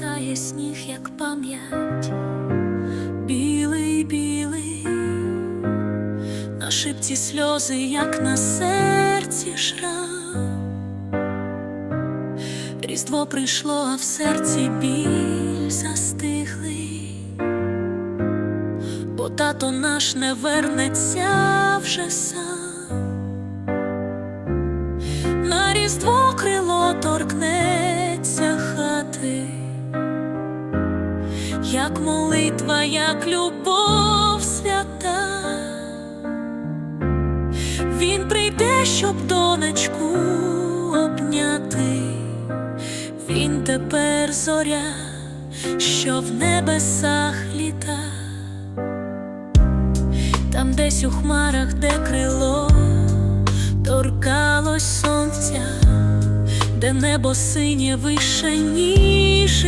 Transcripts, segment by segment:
Тає сніг, як пам'ять, білий, білий, на шипці сльози, як на серці шрам. Різдво прийшло, а в серці біль застиглий, бо тато наш не вернеться вже сам. На різдво крило молитва, як любов свята. Він прийде, щоб донечку обняти. Він тепер зоря, що в небесах літа, там десь у хмарах, де крило торкалось сонця, де небо синє вище, ніж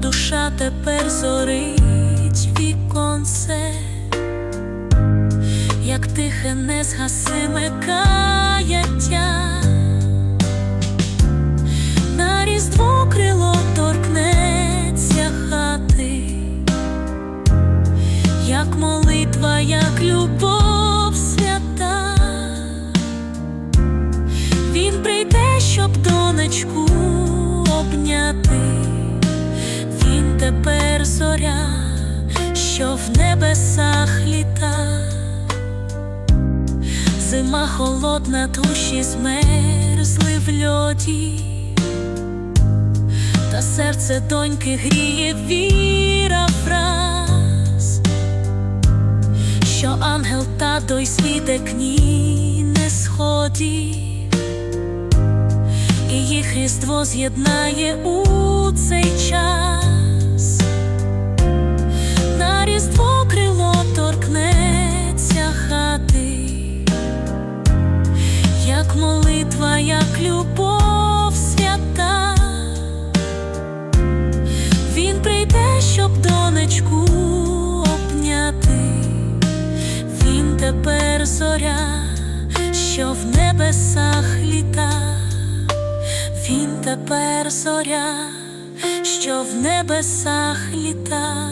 душа тепер зорить віконце. Як тихе незгасиме каяття, на різдво крило торкнеться хати, як молитва, як любов свята, він прийде, щоб донечку обняти, зоря, що в небесах літа. Зима холодна, душі змерзли в льоді, та серце доньки гріє віра враз, що ангел тато й світик ні не сходів, і їх різдво з'єднає у цей час. Як молитва, як любов свята, він прийде, щоб донечку обняти, він тепер зоря, що в небесах літа, він тепер зоря, що в небесах літа.